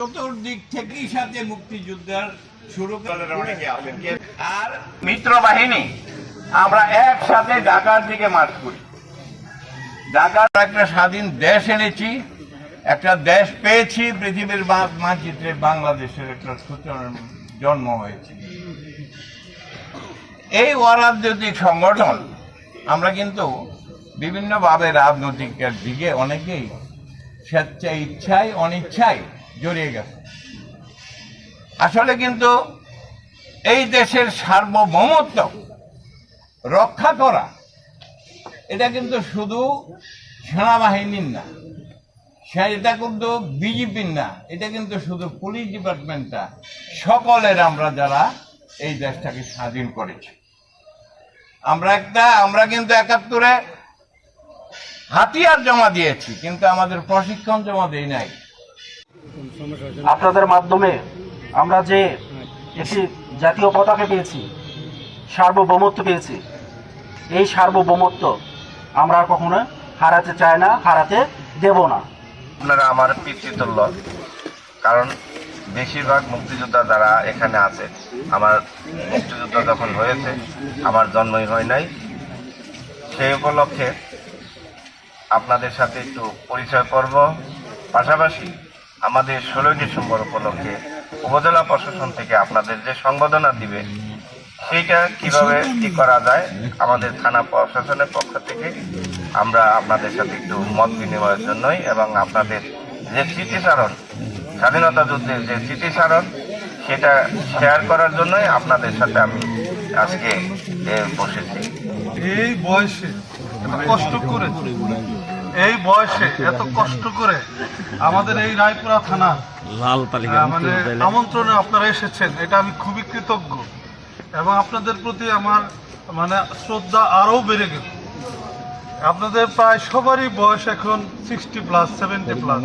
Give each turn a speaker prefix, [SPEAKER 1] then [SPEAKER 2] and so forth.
[SPEAKER 1] চতুর্দিক থেকেই সাথে মুক্তিযুদ্ধের শুরু করার অনেকে আছেন আর
[SPEAKER 2] মিত্র বাহিনী আমরা একসাথে ঢাকার দিকে মার্চ করি। ঢাকার
[SPEAKER 1] একটা স্বাধীন দেশ এনেছি একটা দেশ পেয়েছি পৃথিবীর মানচিত্রে বাংলাদেশের একটা সূচনার জন্ম হয়েছে। এই অরাজনৈতিক সংগঠন আমরা কিন্তু বিভিন্নভাবে রাজনৈতিক দিকে অনেকেই স্বেচ্ছায় ইচ্ছায় অনিচ্ছায় জড়িয়ে গেছে। আসলে কিন্তু এই দেশের সার্বভৌমত্ব রক্ষা করা, এটা কিন্তু শুধু সেনাবাহিনীর না এটা কিন্তু বিজেপির না, এটা কিন্তু শুধু পুলিশ ডিপার্টমেন্টটা, সকলের আমরা যারা এই দেশটাকে স্বাধীন করেছি। আমরা একটা আমরা কিন্তু একাত্তরে হাতিয়ার জমা দিয়েছি, কিন্তু আমাদের প্রশিক্ষণ জমা দেই নাই।
[SPEAKER 3] আপনাদের মাধ্যমে আমরা যে একটি জাতীয় পতাকা পেয়েছি, সার্বভৌমত্ব পেয়েছি, এই সার্বভৌমত্ব আমরা কখনো হারাতে চাই না, হারাতে দেব না।
[SPEAKER 4] আপনারা আমার পিতৃতুল্য, কারণ বেশিরভাগ মুক্তিযোদ্ধা যারা এখানে আছে, আমার মুক্তিযুদ্ধ যখন হয়েছে, আমার জন্মই হয় নাই। সেই উপলক্ষে আপনাদের সাথে একটু পরিচয় পর্ব পাশাপাশি আমাদের ষোলোই ডিসেম্বর উপলক্ষে উপজেলা প্রশাসন থেকে আপনাদের যে সংবর্ধনা দিবে, সেইটা কীভাবে কি করা যায়, আমাদের থানা প্রশাসনের পক্ষ থেকে আমরা আপনাদের সাথে একটু মত বিনিময়ের জন্যই এবং আপনাদের যে স্মৃতিচারণ, স্বাধীনতা যুদ্ধের যে স্মৃতিচারণ, সেটা শেয়ার করার জন্যই আপনাদের সাথে আমি আজকে বসেছি।
[SPEAKER 5] এই বয়সে কষ্ট করে এই বয়সে এত কষ্ট করে আমাদের এই রায়পুরা থানা
[SPEAKER 6] লাল
[SPEAKER 5] তালিকা মানে আমন্ত্রণে আপনারা এসেছেন এটা আমি খুবই কৃতজ্ঞ। এবং আপনাদের প্রতি আমার মানে শ্রদ্ধা আরও বেড়ে গেল। আপনাদের প্রায় সবারই বয়স এখন সিক্সটি প্লাস সেভেন্টি প্লাস